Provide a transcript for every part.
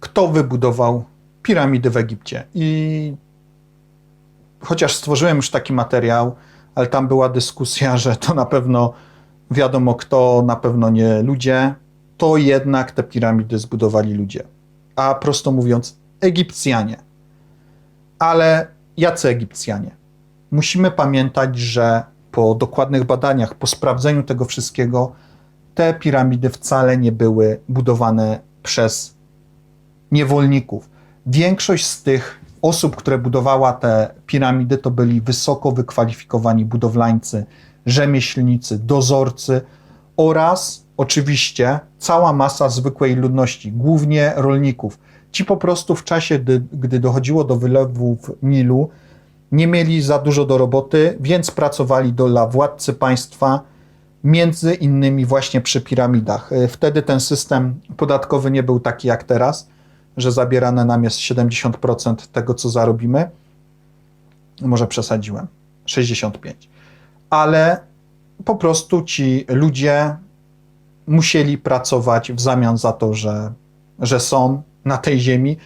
kto wybudował piramidy w Egipcie. I chociaż stworzyłem już taki materiał, ale tam była dyskusja, że to na pewno wiadomo kto, na pewno nie ludzie, to jednak te piramidy zbudowali ludzie. A prosto mówiąc, Egipcjanie. Ale jacy Egipcjanie? Musimy pamiętać, że po dokładnych badaniach, po sprawdzeniu tego wszystkiego, te piramidy wcale nie były budowane przez niewolników. Większość z tych osób, które budowała te piramidy, to byli wysoko wykwalifikowani budowlańcy, rzemieślnicy, dozorcy oraz oczywiście cała masa zwykłej ludności, głównie rolników. Ci po prostu w czasie, gdy, gdy dochodziło do wylewów Nilu, nie mieli za dużo do roboty, więc pracowali dla władcy państwa, między innymi właśnie przy piramidach. E, Wtedy ten system podatkowy nie był taki jak teraz, że zabierane nam jest 70% tego, co zarobimy. Może przesadziłem, 65. Ale po prostu ci ludzie musieli pracować w zamian za to, że, że są na tej ziemi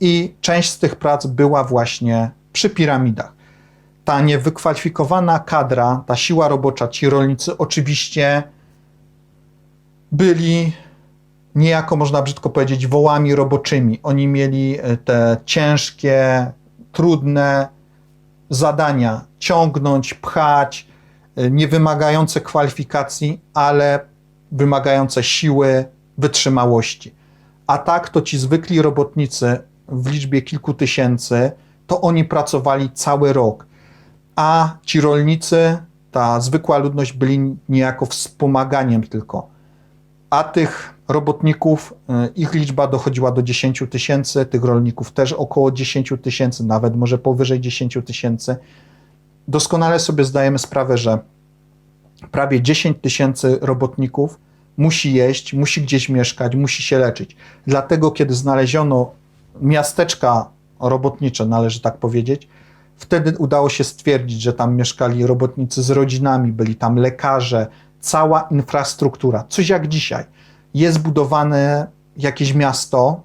i część z tych prac była właśnie przy piramidach. Ta niewykwalifikowana kadra, ta siła robocza, ci rolnicy oczywiście byli niejako można brzydko powiedzieć wołami roboczymi. Oni mieli e, te ciężkie, trudne zadania ciągnąć, pchać, e, nie wymagające kwalifikacji, ale wymagające siły, wytrzymałości. A tak to ci zwykli robotnicy w liczbie kilku tysięcy, to oni pracowali cały rok. A ci rolnicy, ta zwykła ludność byli niejako wspomaganiem tylko. A tych robotników, y, ich liczba dochodziła do 10 tysięcy, tych rolników też około 10 tysięcy, nawet może powyżej 10 tysięcy. Doskonale sobie zdajemy sprawę, że prawie 10 tysięcy robotników musi jeść, musi gdzieś mieszkać, musi się leczyć. Dlatego, kiedy znaleziono miasteczka robotnicze, należy tak powiedzieć, wtedy udało się stwierdzić, że tam mieszkali robotnicy z rodzinami, byli tam lekarze, cała infrastruktura, coś jak dzisiaj. Jest budowane jakieś miasto,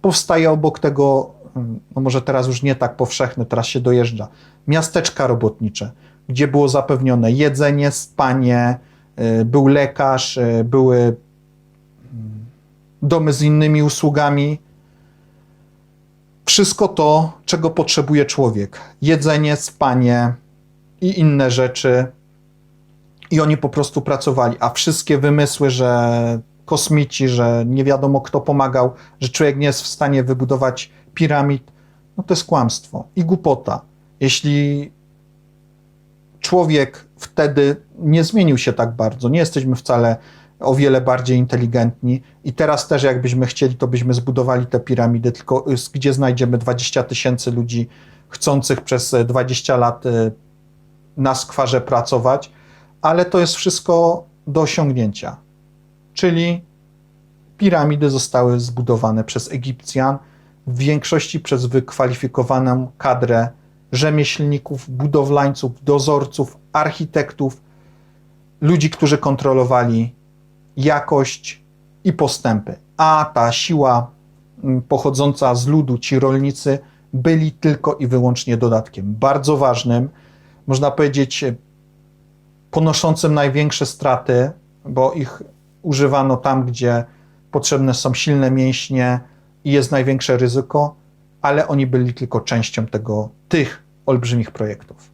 powstaje obok tego, mm, no może teraz już nie tak powszechne, teraz się dojeżdża, miasteczka robotnicze, gdzie było zapewnione jedzenie, spanie, y, był lekarz, y, były mm, domy z innymi usługami. Wszystko to, czego potrzebuje człowiek: jedzenie, spanie i inne rzeczy. I oni po prostu pracowali, a wszystkie wymysły, że kosmici, że nie wiadomo kto pomagał, że człowiek nie jest w stanie wybudować piramid, no to jest kłamstwo i głupota. Jeśli człowiek wtedy nie zmienił się tak bardzo, nie jesteśmy wcale o wiele bardziej inteligentni i teraz też jakbyśmy chcieli, to byśmy zbudowali te piramidy, tylko gdzie znajdziemy 20 tysięcy ludzi chcących przez y, 20 lat y, na skwarze pracować, ale to jest wszystko do osiągnięcia. Czyli piramidy zostały zbudowane przez Egipcjan, w większości przez wykwalifikowaną kadrę rzemieślników, budowlańców, dozorców, architektów, ludzi, którzy kontrolowali jakość i postępy. A ta siła mm, pochodząca z ludu, ci rolnicy, byli tylko i wyłącznie dodatkiem. Bardzo ważnym, można powiedzieć, ponoszącym największe straty, bo ich używano tam, gdzie potrzebne są silne mięśnie i jest największe ryzyko, ale oni byli tylko częścią tego, tych olbrzymich projektów.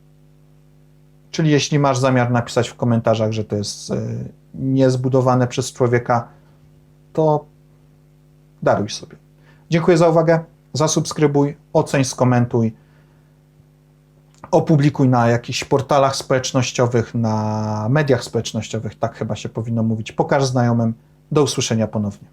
Czyli jeśli masz zamiar napisać w komentarzach, że to jest y, niezbudowane przez człowieka, to daruj sobie. Dziękuję za uwagę. Zasubskrybuj, oceń, skomentuj. Opublikuj na jakichś portalach społecznościowych, na mediach społecznościowych, tak chyba się powinno mówić. Pokaż znajomym. Do usłyszenia ponownie.